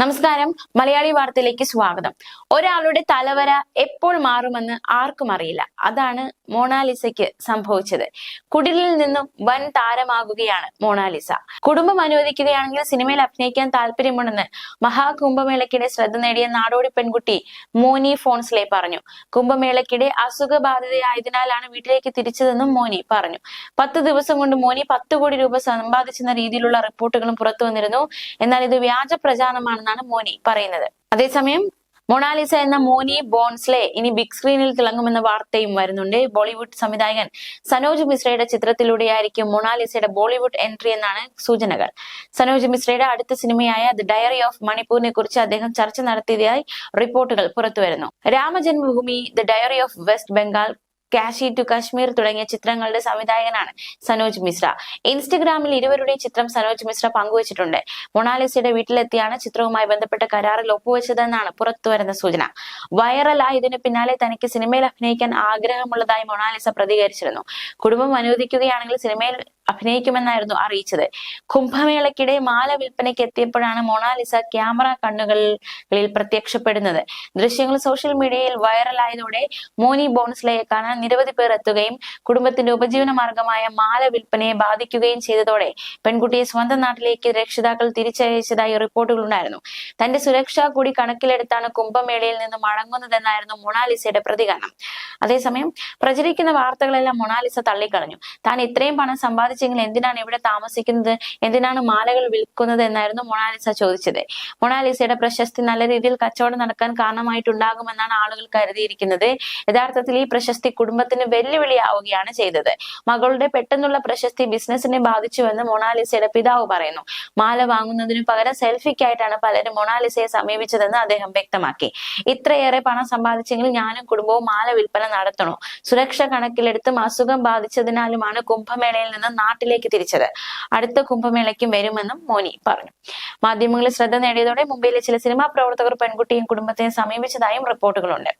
നമസ്കാരം. മലയാളി വാർത്തയിലേക്ക് സ്വാഗതം. ഒരാളുടെ തലവര എപ്പോൾ മാറുമെന്ന് ആർക്കും അറിയില്ല. അതാണ് മോണാലിസയ്ക്ക് സംഭവിച്ചത്. കുടിലിൽ നിന്നും വൻ താരമാകുകയാണ് മോണാലിസ. കുടുംബം അനുവദിക്കുകയാണെങ്കിൽ സിനിമയിൽ അഭിനയിക്കാൻ താല്പര്യമുണ്ടെന്ന് മഹാകുംഭമേളയ്ക്കിടെ ശ്രദ്ധ നേടിയ നാടോടി പെൺകുട്ടി മോനി ഫോൺസ്ലെ പറഞ്ഞു. കുംഭമേളയ്ക്കിടെ അസുഖബാധിതയായതിനാലാണ് വീട്ടിലേക്ക് തിരിച്ചതെന്നും മോനി പറഞ്ഞു. പത്ത് ദിവസം കൊണ്ട് മോനി പത്ത് കോടി രൂപ സമ്പാദിച്ചെന്ന രീതിയിലുള്ള റിപ്പോർട്ടുകളും പുറത്തു വന്നിരുന്നു. എന്നാൽ ഇത് വ്യാജ പ്രചാരണമാണെന്നാണ് മോനി പറയുന്നത്. അതേസമയം മൊണാലിസ എന്ന മോനി ബോൺസ്ലെ ഇനി ബിഗ് സ്ക്രീനിൽ തിളങ്ങുമെന്ന വാർത്തയും വരുന്നുണ്ട്. ബോളിവുഡ് സംവിധായകൻ സനോജ് മിശ്രയുടെ ചിത്രത്തിലൂടെയായിരിക്കും മൊണാലിസയുടെ ബോളിവുഡ് എൻട്രി എന്നാണ് സൂചനകൾ. സനോജ് മിശ്രയുടെ അടുത്ത സിനിമയായ ദി ഡയറി ഓഫ് മണിപ്പൂരിനെ കുറിച്ച് അദ്ദേഹം ചർച്ച നടത്തിയതായി റിപ്പോർട്ടുകൾ പുറത്തുവരുന്നു. Ramajanmabhoomi the diary of west Bengal Kashi to Kashmir തുടങ്ങിയ ചിത്രങ്ങളുടെ സംവിധായകനാണ് സനോജ് മിശ്ര. ഇൻസ്റ്റഗ്രാമിൽ ഇരുവരുടെയും ചിത്രം സനോജ് മിശ്ര പങ്കുവച്ചിട്ടുണ്ട്. മൊണാലിസയുടെ വീട്ടിലെത്തിയാണ് ചിത്രവുമായി ബന്ധപ്പെട്ട കരാറിൽ ഒപ്പുവെച്ചതെന്നാണ് പുറത്തുവരുന്ന സൂചന. വൈറലായതിനു പിന്നാലെ തനിക്ക് സിനിമയിൽ അഭിനയിക്കാൻ ആഗ്രഹമുള്ളതായി മൊണാലിസ പ്രതികരിച്ചിരുന്നു. കുടുംബം അനുവദിക്കുകയാണെങ്കിൽ സിനിമയിൽ അഭിനയിക്കുമെന്നായിരുന്നു അറിയിച്ചത്. കുംഭമേളയ്ക്കിടെ മാല വിൽപ്പനയ്ക്ക് എത്തിയപ്പോഴാണ് മൊണാലിസ ക്യാമറ കണ്ണുകളിൽ പ്രത്യക്ഷപ്പെടുന്നത്. ദൃശ്യങ്ങൾ സോഷ്യൽ മീഡിയയിൽ വൈറലായതോടെ മോനി ബോൺസ്ലയെ കാണാൻ നിരവധി പേർ എത്തുകയും കുടുംബത്തിന്റെ ഉപജീവന മാർഗമായ മാല വിൽപ്പനയെ ബാധിക്കുകയും ചെയ്തതോടെ പെൺകുട്ടിയെ സ്വന്തം നാട്ടിലേക്ക് രക്ഷിതാക്കൾ തിരിച്ചയച്ചതായി റിപ്പോർട്ടുകൾ ഉണ്ടായിരുന്നു. തന്റെ സുരക്ഷ കൂടി കണക്കിലെടുത്താണ് കുംഭമേളയിൽ നിന്ന് മടങ്ങുന്നതെന്നായിരുന്നു മൊണാലിസയുടെ പ്രതികരണം. അതേസമയം പ്രചരിക്കുന്ന വാർത്തകളെല്ലാം മൊണാലിസ തള്ളിക്കളഞ്ഞു. താൻ ഇത്രയും പണം സമ്പാദിച്ചെങ്കിൽ എന്തിനാണ് ഇവിടെ താമസിക്കുന്നത്? എന്തിനാണ് മാലകൾ വിൽക്കുന്നത് എന്നായിരുന്നു മൊണാലിസ ചോദിച്ചത്. മൊണാലിസയുടെ പ്രശസ്തി നല്ല രീതിയിൽ കച്ചവടം നടക്കാൻ കാരണമായിട്ടുണ്ടാകുമെന്നാണ് ആളുകൾ കരുതിയിരിക്കുന്നത്. യഥാർത്ഥത്തിൽ ഈ പ്രശസ്തി കുടുംബത്തിന് വെല്ലുവിളിയാവുകയാണ് ചെയ്തത്. മകളുടെ പെട്ടെന്നുള്ള പ്രശസ്തി ബിസിനസിനെ ബാധിച്ചുവെന്ന് മൊണാലിസയുടെ പിതാവ് പറയുന്നു. മാല വാങ്ങുന്നതിനു പകരം സെൽഫിക്കായിട്ടാണ് പലരും മൊണാലിസയെ സമീപിച്ചതെന്ന് അദ്ദേഹം വ്യക്തമാക്കി. ഇത്രയേറെ പണം സമ്പാദിച്ചെങ്കിൽ ഞാനും കുടുംബവും മാല വിൽപ്പന നടത്തണോ? സുരക്ഷ കണക്കിലെടുത്തും അസുഖം ബാധിച്ചതിനാലുമാണ് കുംഭമേളയിൽ നിന്ന് നാട്ടിലേക്ക് തിരിച്ചത്. അടുത്ത കുംഭമേളയ്ക്കും വരുമെന്നും മോനി പറഞ്ഞു. മാധ്യമങ്ങളിൽ ശ്രദ്ധ നേടിയതോടെ മുംബൈയിലെ ചില സിനിമാ പ്രവർത്തകർ പെൺകുട്ടിയും കുടുംബത്തെയും സമീപിച്ചതായും റിപ്പോർട്ടുകളുണ്ട്.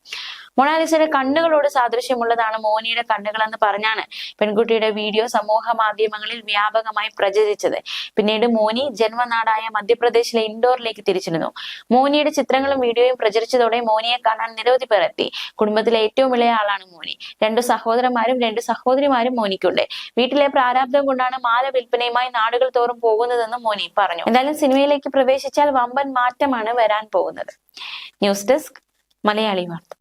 മൊണാലിസയുടെ കണ്ണുകളോട് സാദൃശ്യമുള്ളതാണ് മോനിയുടെ കണ്ണുകളെന്ന് പറഞ്ഞാണ് പെൺകുട്ടിയുടെ വീഡിയോ സമൂഹ മാധ്യമങ്ങളിൽ വ്യാപകമായി പ്രചരിച്ചത്. പിന്നീട് മോനി ജന്മനാടായ മധ്യപ്രദേശിലെ ഇൻഡോറിലേക്ക് തിരിച്ചിരുന്നു. മോനിയുടെ ചിത്രങ്ങളും വീഡിയോയും പ്രചരിച്ചതോടെ മോനിയെ കാണാൻ നിരവധി പേർ എത്തി. കുടുംബത്തിലെ ഏറ്റവും ഇളയ ആളാണ് മോനി. രണ്ടു സഹോദരന്മാരും രണ്ട് സഹോദരിമാരും മോനിക്കുണ്ട്. വീട്ടിലെ പ്രാരാബ്ദം കൊണ്ടാണ് മാല വിൽപ്പനയുമായി നാടുകൾ തോറും പോകുന്നതെന്നും മോനി പറഞ്ഞു. എന്തായാലും സിനിമയിലേക്ക് പ്രവേശിച്ചാൽ വമ്പൻ മാറ്റമാണ് വരാൻ പോകുന്നത്. ന്യൂസ് ഡെസ്ക് മലയാളി വാർത്ത.